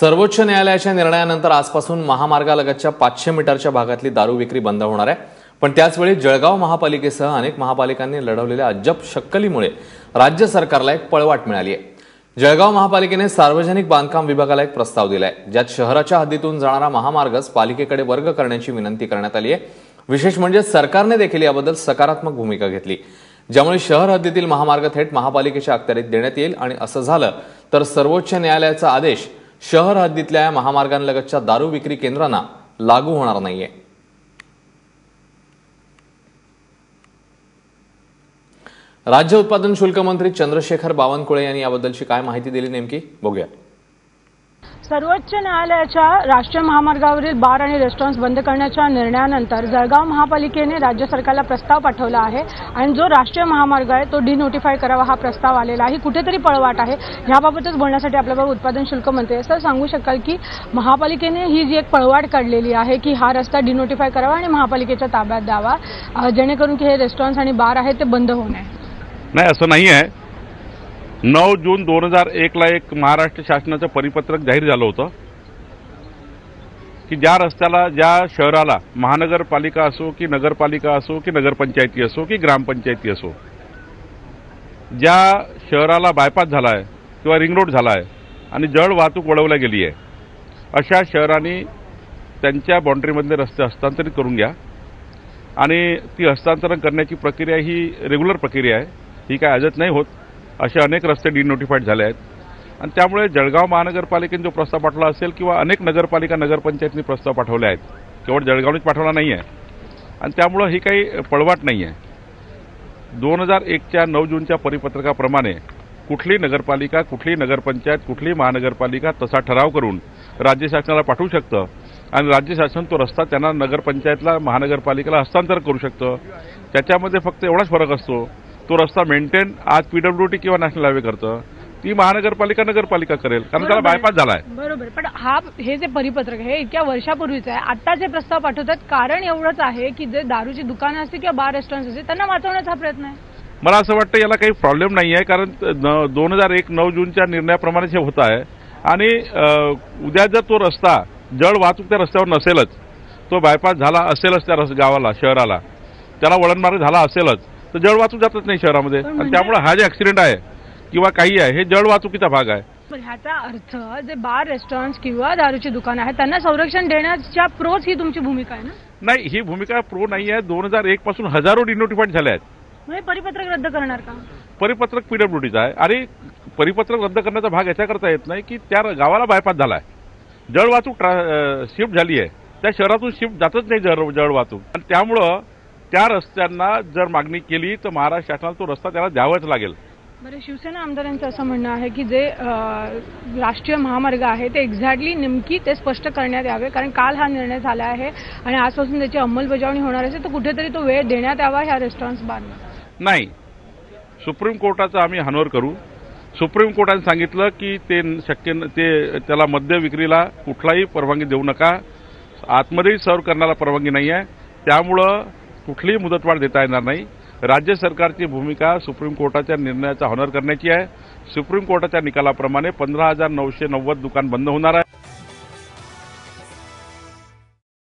सर्वोच्च न्यायालयाच्या निर्णयानंतर आजपासून महामार्गालगतच्या पाचशे मीटरच्या भागातली दारू विक्री बंद होणार आहे. पण त्याचवेळी जळगाव महापालिकेसह अनेक महापालिकांनी लढवलेल्या अजब शक्कलीमुळे राज्य सरकारला एक पळवाट मिळाली आहे. जळगाव महापालिकेने सार्वजनिक बांधकाम विभागाला एक प्रस्ताव दिलाय ज्यात शहराच्या हद्दीतून जाणारा महामार्गच पालिकेकडे वर्ग करण्याची विनंती करण्यात आली आहे. विशेष म्हणजे सरकारने देखील याबद्दल सकारात्मक भूमिका घेतली. ज्यामुळे शहर हद्दीतील महामार्ग थेट महापालिकेच्या अखत्यारीत देण्यात येईल आणि असं झालं तर सर्वोच्च न्यायालयाचा आदेश शहर हद्दीतल्या या महामार्गांलगतच्या दारू विक्री केंद्रांना लागू होणार नाहीये. राज्य उत्पादन शुल्क मंत्री चंद्रशेखर बावनकुळे यांनी याबद्दलची काय माहिती दिली नेमकी? बघूया. सर्वोच्च न्यायालयाच्या राष्ट्रीय महामार्गावरील बार आणि रेस्टॉरंट्स बंद करण्याच्या निर्णयानंतर जळगाव महापालिकेने राज्य सरकारला प्रस्ताव पाठवला आहे आणि जो राष्ट्रीय महामार्ग आहे तो डिनोटिफाय करावा हा प्रस्ताव आलेला आहे. कुठेतरी पळवाट आहे. याबाबतच बोलण्यासाठी आपल्याबरोबर उत्पादन शुल्क मंत्री सर सांगू शकाल की महापालिकेने ही जी एक पळवाट काढलेली आहे की हा रस्ता डिनोटिफाय करावा आणि महापालिकेच्या ताब्यात द्यावा जेणेकरून की हे रेस्टॉरंट्स आणि बार आहेत ते बंद होऊ नये? नाही असं नाही आहे नऊ जून दोन हजार एकला एक महाराष्ट्र शासनाचं परिपत्रक जाहीर झालं होतं की ज्या रस्त्याला ज्या शहराला महानगरपालिका असो की नगरपालिका असो की नगरपंचायती असो की ग्रामपंचायती असो ज्या शहराला बायपास झाला आहे किंवा रिंग रोड झाला आहे आणि जड वाहतूक वळवल्या गेली आहे अशा शहरांनी त्यांच्या बाउंड्रीमधले रस्ते हस्तांतरित करून घ्या. आणि ती हस्तांतरण करण्याची प्रक्रिया ही रेग्युलर प्रक्रिया आहे. ही काय आजच नाही होत. असे अनेक रस्ते डिनोटिफाईड झाले आहेत. आणि त्यामुळे जळगाव महानगरपालिकेने जो प्रस्ताव पाठवला असेल किंवा अनेक नगरपालिका नगरपंचायतनी प्रस्ताव पाठवले आहेत. केवळ जळगावनेच पाठवला नाही आहे आणि त्यामुळं ही काही पळवाट नाही आहे दोन हजार एकच्या नऊ जूनच्या परिपत्रकाप्रमाणे कुठली नगरपालिका कुठली नगरपंचायत कुठली महानगरपालिका तसा ठराव करून राज्य शासनाला पाठवू शकतं आणि राज्य शासन तो रस्ता त्यांना नगरपंचायतला महानगरपालिकेला हस्तांतर करू शकतं. त्याच्यामध्ये फक्त एवढाच फरक असतो तो रस्ता मेंटेन आज पीडब्ल्यूडी किंवा नॅशनल हायवे करतं. ती महानगरपालिका नगरपालिका करेल कारण त्याला. बायपास झाला आहे बरोबर पण हा हे जे परिपत्रक हे इतक्या वर्षापूर्वीच आहे. आता जे प्रस्ताव पाठवतात कारण एवढंच आहे की जे दारूची दुकानं असतील किंवा बार रेस्टॉरंट असतील त्यांना वाचवण्याचा प्रयत्न आहे. मला असं वाटतं याला काही प्रॉब्लेम नाही आहे कारण दोन हजार एक नऊ जूनच्या निर्णयाप्रमाणे हे होत आहे. आणि उद्या जर तो रस्ता जड वाहतूक त्या रस्त्यावर नसेलच तो बायपास झाला असेलच त्या रस गावाला शहराला. त्याला वळणमार्ग झाला असेलच. तर जड वाहतूक जातच नाही शहरामध्ये. आणि म्हणजे- त्यामुळे हा जे ऍक्सिडेंट आहे किंवा काही आहे हे जड वाहतुकीचा भाग आहे. ह्याचा अर्थ जे बार रेस्टॉरंट किंवा दारूची दुकानं आहेत त्यांना संरक्षण देण्याच्या प्रोच ही तुमची भूमिका आहे ना? नाही ही भूमिका प्रो नाही आहे. दोन हजार एक पासून हजारो डिनोटिफाईड झाल्या आहेत. म्हणजे परिपत्रक रद्द करणार का? परिपत्रक पीडब्ल्यूडीचं आहे. आणि परिपत्रक रद्द करण्याचा भाग याच्या करता येत नाही की त्या गावाला बायपास झाला आहे जळ वाहतूक शिफ्ट झाली आहे. त्या शहरातून शिफ्ट जातच नाही जळ जळ वाहतूक. आणि त्यामुळं त्या रस्त्यांना जर मागणी केली तर महाराष्ट्र शासनाला तो रस्ता त्याला द्यावाच लागेल. बरं शिवसेना आमदारांचं असं म्हणणं आहे की जे राष्ट्रीय महामार्ग आहे ते एक्झॅक्टली नेमकी ते स्पष्ट करण्यात यावे कारण काल हा निर्णय झाला आहे आणि आजपासून त्याची अंमलबजावणी होणार असेल तर कुठेतरी तो वेळ देण्यात यावा ह्या रेस्टॉरंट्स बारना नाही. सुप्रीम कोर्टाचा आम्ही हनवर करू. सुप्रीम कोर्टाने सांगितलं की ते शक्य ते त्याला मद्य विक्रीला कुठलाही परवानगी देऊ नका. आतमध्येही सर्व करण्याला परवानगी नाही आहे त्यामुळं कुठलीही मुदतवाढ देता येणार नाही. राज्य सरकारची भूमिका सुप्रीम कोर्टाच्या निर्णयाचा हॉनर करण्याची आहे. सुप्रीम कोर्टाच्या निकालाप्रमाणे पंधरा हजार नऊशे नव्वद दुकान बंद होणार आहे.